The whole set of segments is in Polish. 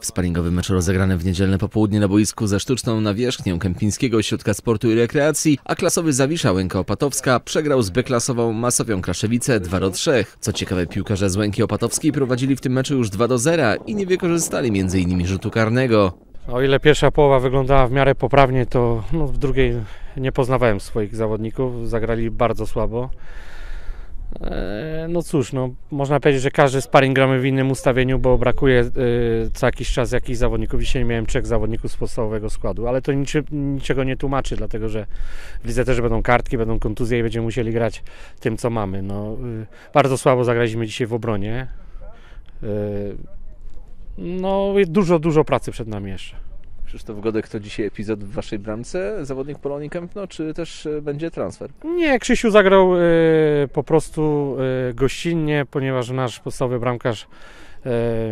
W sparingowym meczu rozegrany w niedzielne popołudnie na boisku ze sztuczną nawierzchnią Kępińskiego Ośrodka Sportu i Rekreacji, a klasowy Zawisza Łęka Opatowska przegrał z B-klasową Masowią Kraszewice 2 do 3. Co ciekawe, piłkarze z Łęki Opatowskiej prowadzili w tym meczu już 2 do 0 i nie wykorzystali m.in. rzutu karnego. O ile pierwsza połowa wyglądała w miarę poprawnie, to no, w drugiej nie poznawałem swoich zawodników. Zagrali bardzo słabo. E, No cóż, no, można powiedzieć, że każdy sparring gramy w innym ustawieniu, bo brakuje e, co jakiś czas jakichś zawodników. Dzisiaj miałem trzech zawodników z podstawowego składu, ale to niczy, niczego nie tłumaczy, dlatego że widzę też, że będą kartki, będą kontuzje i będziemy musieli grać tym, co mamy. No, y, bardzo słabo zagraliśmy dzisiaj w obronie. Y, No, dużo, dużo pracy przed nami jeszcze. Krzysztof Godek to dzisiaj epizod w waszej bramce, zawodnik Polonii Kępno, czy też e, będzie transfer? Nie, Krzysiu zagrał y, po prostu y, gościnnie, ponieważ nasz podstawowy bramkarz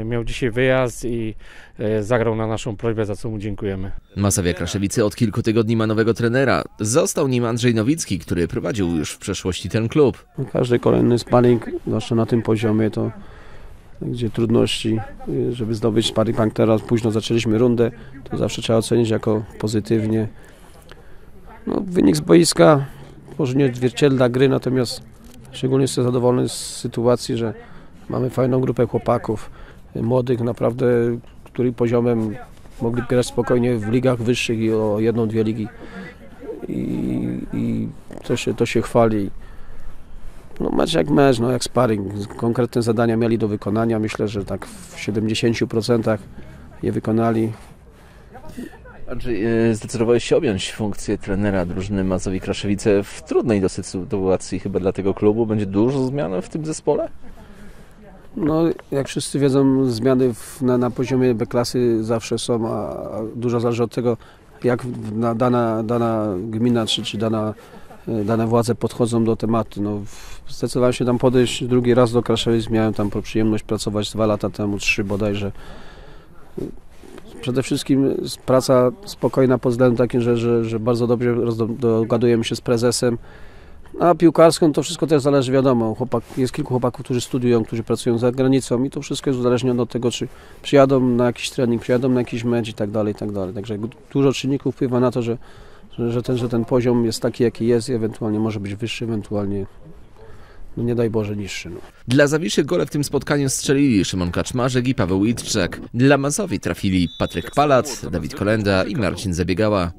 y, miał dzisiaj wyjazd i y, zagrał na naszą prośbę, za co mu dziękujemy. Masowia Kraszewicy od kilku tygodni ma nowego trenera. Został nim Andrzej Nowicki, który prowadził już w przeszłości ten klub. Każdy kolejny sparring, zwłaszcza na tym poziomie, to gdzie trudności, y, żeby zdobyć sparring teraz, późno zaczęliśmy rundę, to zawsze trzeba ocenić jako pozytywnie. No, wynik z boiska może nie odzwierciedla gry, natomiast szczególnie jestem zadowolony z sytuacji, że mamy fajną grupę chłopaków, y, młodych naprawdę, których poziomem mogli grać spokojnie w ligach wyższych i o jedną, dwie ligi. I, i to, się, to się chwali. No mecz jak mecz, no jak sparring. Konkretne zadania mieli do wykonania. Myślę, że tak w 70% je wykonali. Andrzej, e, zdecydowałeś się objąć funkcję trenera drużyny Mazowi Kraszewice w trudnej dosyć sytuacji chyba dla tego klubu. Będzie dużo zmian w tym zespole? No jak wszyscy wiedzą, zmiany w, na, na poziomie B-klasy zawsze są, a, a dużo zależy od tego, jak na, dana, dana gmina czy, czy dana, dane władze podchodzą do tematu. No, zdecydowałem się tam podejść drugi raz do Kraszewic. Miałem tam przyjemność pracować dwa lata temu, trzy bodajże. Przede wszystkim praca spokojna pod względem takim, że, że, że bardzo dobrze dogadujemy się z prezesem. A piłkarską to wszystko też zależy, wiadomo. Chłopak, jest kilku chłopaków, którzy studiują, którzy pracują za granicą i to wszystko jest uzależnione od tego, czy przyjadą na jakiś trening, przyjadą na jakiś mecz i tak dalej, i tak dalej. Także du- dużo czynników wpływa na to, że, że, ten, że ten poziom jest taki, jaki jest ewentualnie może być wyższy, ewentualnie, no nie daj Boże, niższy. No. Dla Zawiszy gole w tym spotkaniu strzelili Szymon Kaczmarzek i Paweł Itczak. Dla Mazowi trafili Patryk Palat, Dawid Kolenda i Marcin Zabiegała.